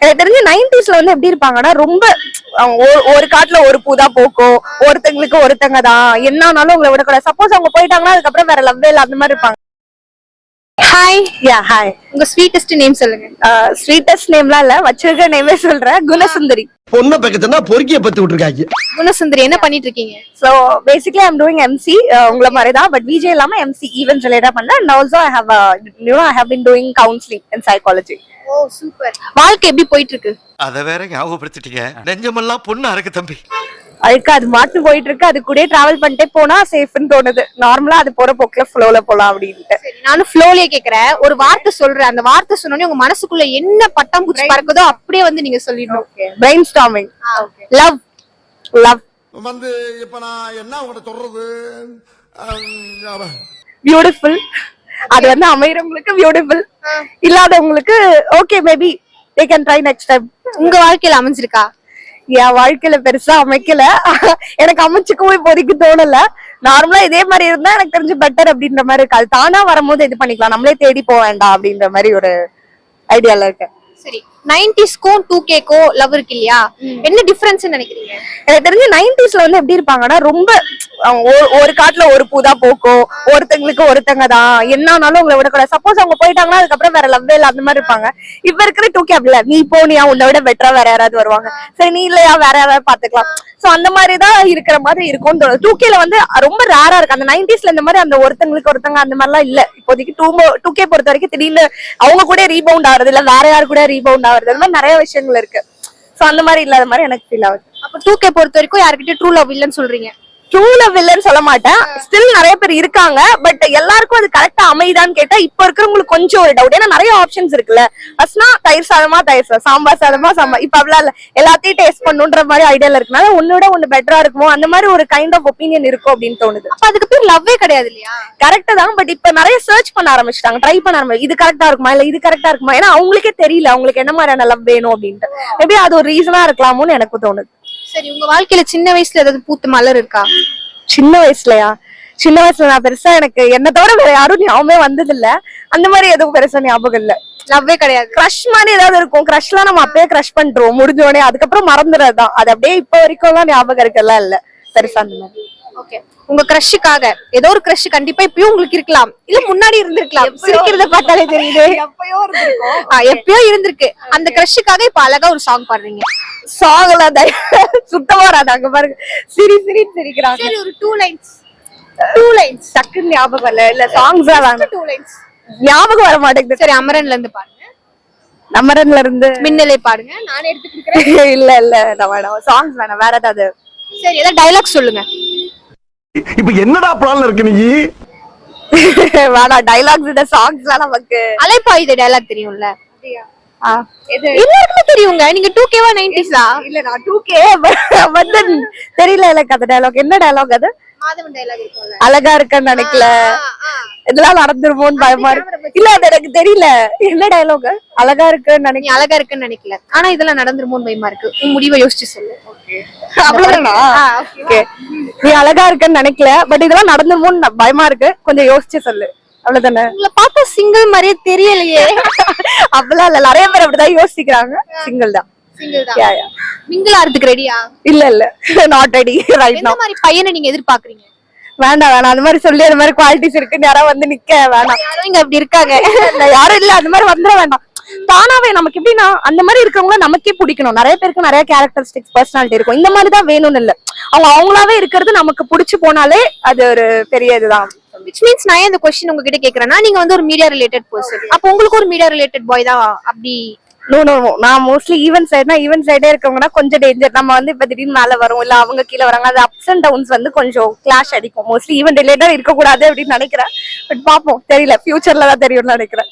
எனக்கு தெரிஞ்சு நைன்டிஸ்ல வந்து எப்படி இருப்பாங்கன்னா ரொம்ப ஒரு- காட்டுல ஒரு பூ தான் போக்கும் ஒருத்தங்களுக்கு ஒருத்தங்க தான் என்னன்னாலும் உங்களை விடக்கூடாது. சப்போஸ் அவங்க போயிட்டாங்கன்னா அதுக்கப்புறம் வேற லவ்வே இல்ல அந்த மாதிரி இருப்பாங்க. ஹாய் யா ஹாய் உங்க ஸ்வீட்டஸ்ட் நேம் சொல்லுங்க. ஸ்வீட்டஸ்ட் நேம்லாம் இல்ல வச்சிருக்க நேமே சொல்றேன். குணசுந்தரி. பொண்ணை பக்கத்துனா பொறுக்கிய பத்து விட்டுருக்காங்க. குணசுந்தரி என்ன பண்ணிட்டு இருக்கீங்க? So basically I'm doing MC உங்களை மாதிரி தான் பட் விஜய் இல்லாம எம்சி ஈவென்ட்ஸ் ரிலேட்டா பண்ணேன். And also I have I have been doing counselling in psychology oh super. வாழ்க்கை எப்படி போயிட்டு இருக்கு அத வேற ஞாபகப்படுத்திட்டீங்க. நெஞ்சமெல்லாம் பொண்ணா இருக்கு தம்பி. அதுக்கு அது மாட்டு போயிட்டு இருக்கு அது கூட டிராவல் பண்ணிட்டே போனா சேஃப்னு தோணுது. நார்மலா அது போற போக்குல ஃப்ளோல போலாம் அப்படின்ட்டு. சரி நானும் ஃப்ளோலயே கேக்குறேன். ஒரு வார்த்தை சொல்றேன். அந்த வார்த்தை சொன்னோனே உங்க மனசுக்குள்ள என்ன பட்டாம்பூச்சி பறக்குதோ அப்படியே வந்து நீங்க சொல்லிடணும். பிரெயின் ஸ்டாமிங் லவ் லவ் வந்து இப்ப நான் என்ன உங்கள்ட்ட சொல்றது? பியூட்டிஃபுல் அது வந்து அமையறவங்களுக்கு பியூட்டிஃபுல் இல்லாதவங்களுக்கு okay maybe they can try next time உங்க வாழ்க்கையில அமைஞ்சிருக்கா? என் வாழ்க்கையில பெருசா அமைக்கல. எனக்கு அமைச்சுக்கவும் இப்போதைக்கு தோணல. நார்மலா இதே மாதிரி இருந்தா எனக்கு தெரிஞ்சு பெட்டர் அப்படின்ற மாதிரி இருக்கு. அது தானா வரும்போது இது பண்ணிக்கலாம். நம்மளே தேடி போக வேண்டாம் அப்படின்ற மாதிரி ஒரு ஐடியால இருக்கேன். சரி. நைன்டிஸ்க்கும் டூ கேக்கும் லவ் இருக்கு இல்லையா? என்ன டிஃபரன்ஸ் நினைக்கிறீங்க? எனக்கு தெரிஞ்சு நைன்டிஸ்ல வந்து எப்படி இருப்பாங்கன்னா ரொம்ப ஒரு- காட்டுல ஒரு பூ தான் போக்கும் ஒருத்தங்களுக்கு ஒருத்தங்க தான். என்னன்னாலும் உங்களை விடக்கூடாது. சப்போஸ் அவங்க போயிட்டாங்கன்னா அதுக்கப்புறம் வேற லவ்வே இல்ல அந்த மாதிரி இருப்பாங்க. இப்ப இருக்கிற டூ கே அப்படி இல்ல. நீ போனியா உன்னை விட பெட்டரா வேற யாராவது வருவாங்க. சரி நீ இல்லையா வேற யாராவது பாத்துக்கலாம் சோ அந்த மாதிரி தான் இருக்கிற மாதிரி இருக்கும்னு தோணுது. டூ கேல வந்து ரொம்ப ரேரா இருக்கு. அந்த நைன்டிஸ்ல இந்த மாதிரி அந்த ஒருத்தங்களுக்கு ஒருத்தங்க அந்த மாதிரிலாம் இல்ல. இப்போதைக்கு டூ டூ கே பொறுத்த வரைக்கும் திடீர்னு அவங்க கூட ரீபவுண்ட் ஆகுறது இல்ல வேற யாரு கூட ரீபவுண்ட் ஆகுறது அந்த மாதிரி நிறைய விஷயங்கள் இருக்கு. சோ அந்த மாதிரி இல்லாத மாதிரி எனக்கு ஃபீல் ஆகுது. அப்போ டூ கே பொறுத்த வரைக்கும் யார்கிட்ட ட்ரூ லவ் இல்லைன்னு சொல்றீங்க. ட்ரூ லவ் இல்லைன்னு சொல்ல மாட்டேன். ஸ்டில் நிறைய பேர் இருக்காங்க பட் எல்லாருக்கும் அது கரெக்டா அமையுதான்னு கேட்டா இப்ப இருக்கிறவங்களுக்கு கொஞ்சம் ஒரு டவுட் ஏன்னா நிறைய ஆப்ஷன்ஸ் இருக்குல்ல. ஃபர்ஸ்ட்னா தயிர் சாதமா தயிர் சாதம். சாம்பார் சாதமா சாம்பார். இப்ப அப்படிலாம் இல்ல. எல்லாத்தையும் டேஸ்ட் பண்ணுன்ற மாதிரி ஐடியால இருக்கனால ஒன்னோட ஒண்ணு பெட்டரா இருக்குமோ? அந்த மாதிரி ஒரு கைண்ட் ஆஃப் ஒப்பீனியன் இருக்கும் அப்படின்னு தோணுது. அப்ப அதுக்கு பேர் லவ்வே கிடையாது இல்லையா? கரெக்ட் தான் பட் இப்ப நிறைய சர்ச் பண்ண ஆரம்பிச்சிட்டாங்க. ட்ரை பண்ண ஆரம்பிச்சு இது கரெக்டா இருக்குமா? இல்ல இது கரெக்டா இருக்குமா? ஏன்னா அவங்களுக்கே தெரியல. அவங்களுக்கு என்ன மாதிரியான லவ் வேணும் அப்படின்ட்டு. மேபி அது ஒரு ரீசனா இருக்கலாமோன்னு எனக்கு தோணுது. சரி உங்க வாழ்க்கையில சின்ன வயசுல ஏதாவது பூத்த மலர் இருக்கா? சின்ன வயசுலயா? சின்ன வயசுல நான் பெருசா எனக்கு என்ன தவிர வேற யாரும் ஞாபகமே வந்தது இல்ல அந்த மாதிரி எதுவும் பெருசா ஞாபகம் இல்ல. லவ்வே கிடையாது. க்ரஷ் மாதிரி ஏதாவது இருக்கும். க்ரஷ்லாம் நம்ம அப்பயே க்ரஷ் பண்றோம் முடிஞ்ச உடனே அதுக்கப்புறம் மறந்துடுறதுதான் அது அப்படியே இப்ப வரைக்கும் எல்லாம் ஞாபகம் இருக்கெல்லாம் இல்ல. பெருசா அந்த மாதிரி. ஓகே உங்க க்ரஷுக்காக ஏதோ ஒரு க்ரஷ் கண்டிப்பா இப்பயும் உங்களுக்கு இருக்கலாம். இல்ல முன்னாடி இருந்திருக்கலாம். சிரிக்கிறத பார்த்தாலே தெரியுது. எப்பயோ இருந்திருக்கு. அந்த க்ரஷுக்காக இப்ப அழகா ஒரு சாங் பாடுறீங்க. சாங் எல்லாம் சுத்தமா வராது அங்க பாருங்க. சிரி சிரின்னு சிரிக்கிறாங்க. சரி ஒரு டூ லைன்ஸ் டூ லைன்ஸ் டக்குன்னு ஞாபகம் இல்ல. இல்ல சாங்ஸ் தான் டூ லைன்ஸ் ஞாபகம் வர மாட்டேங்குது. சரி அமரன்ல இருந்து பாருங்க நமரன்ல இருந்து மின்னலை பாடுங்க. நானே எடுத்து கொடுக்குறேன். இல்ல இல்ல வேணாம் சாங்ஸ் வேணாம். வேற ஏதாவது? சரி ஏதாவது டைலாக் சொல்லுங்க. இப்ப என்னடா பிளான்ல இருக்கு நீ? வேணாம் டைலாக்ஸ் இந்த சாங்ஸ் எல்லாம் நமக்கு. அலைப்பாயுத டைலாக் தெரியும்ல? ஆ, எல்லாருக்குமே தெரியுங்க. நீங்க டூ கேவா நைன்டிஸா இல்ல நான் டூ கே வந்து தெரியல எனக்கு அந்த டயலாக் என்ன டயலாக் அது? அழகா இருக்கன்னு நினைக்கல. இதெல்லாம் நடந்துருமோன்னு பயமா இருக்கு. இல்ல அது எனக்கு தெரியல. என்ன டயலாக் அழகா இருக்குன்னு நீ நினைக்கல அழகா இருக்குன்னு நினைக்கல. ஆனா இதெல்லாம் நடந்துருமோன்னு பயமா இருக்கு. உன் முடிவை யோசிச்சு சொல்லு. அவ்வளவுதானா? ஆ, ஓகே. நீ அழகா இருக்கன்னு நினைக்கல பட் இதெல்லாம் நடந்துருமோன்னு பயமா இருக்கு. கொஞ்சம் யோசிச்சு சொல்லு. அவ்வளவுதானே? உங்களை பார்த்தா சிங்கிள் மாதிரியே தெரியலையே. அப்படிலாம் இல்ல. நிறைய பேர் அப்படிதான் யோசிக்கிறாங்க. சிங்கிள் தான். மிங்கிள் ஆறதுக்கு ரெடியா இல்ல இல்ல. நாட் ரெடி ரைட் மாதிரி பையனை நீங்க எதிர்பார்க்கறீங்க? வேண்டாம் வேணாம் அந்த மாதிரி சொல்லி அந்த மாதிரி குவாலிட்டிஸ் இருக்குன்னு யாராவது வந்து நிக்க வேணாம் யாரும் இங்க அப்படி இருக்காங்க. யாரும் இல்ல. அந்த மாதிரி வந்துட வேண்டாம். தானாவே நமக்கு எப்படின்னா அந்த மாதிரி இருக்கிறவங்கள நமக்கே பிடிக்கணும். நிறைய பேருக்கு நிறைய கேரக்டரிஸ்டிக்ஸ் பர்சனாலிட்டி இருக்கும். இந்த மாதிரி தான் வேணும்னு இல்ல. அவங்க அவங்களாவே இருக்கிறது நமக்கு பிடிச்சு போனாலே அது ஒரு பெரிய இதுதான். விச் மீன்ஸ் நான் இந்த கொஸ்டின் உங்ககிட்ட கேக்குறேன்னா நீங்க வந்து ஒரு மீடியா ரிலேட்டட் பர்சன் அப்போ உங்களுக்கு ஒரு மீடியா ரிலேட்டட் பாய் தான் அப்படி நோ நோ நான் மோஸ்ட்லி ஈவென்ட் சைடுனா ஈவென்ட் சைடே இருக்கவங்கன்னா கொஞ்சம் டேஞ்சர் நம்ம வந்து இப்ப திடீர்னு மேல வரும் இல்ல அவங்க கீழே வராங்க அது அப்ஸ் அண்ட் டவுன்ஸ் வந்து கொஞ்சம் கிளாஷ் அடிக்கும். மோஸ்ட்லி ஈவன் ரிலேட்டட் இருக்கக்கூடாது அப்படின்னு நினைக்கிறேன். பட் பாப்போம் தெரியல. ஃபியூச்சர்ல தான் தெரியும்னு நினைக்கிறேன்.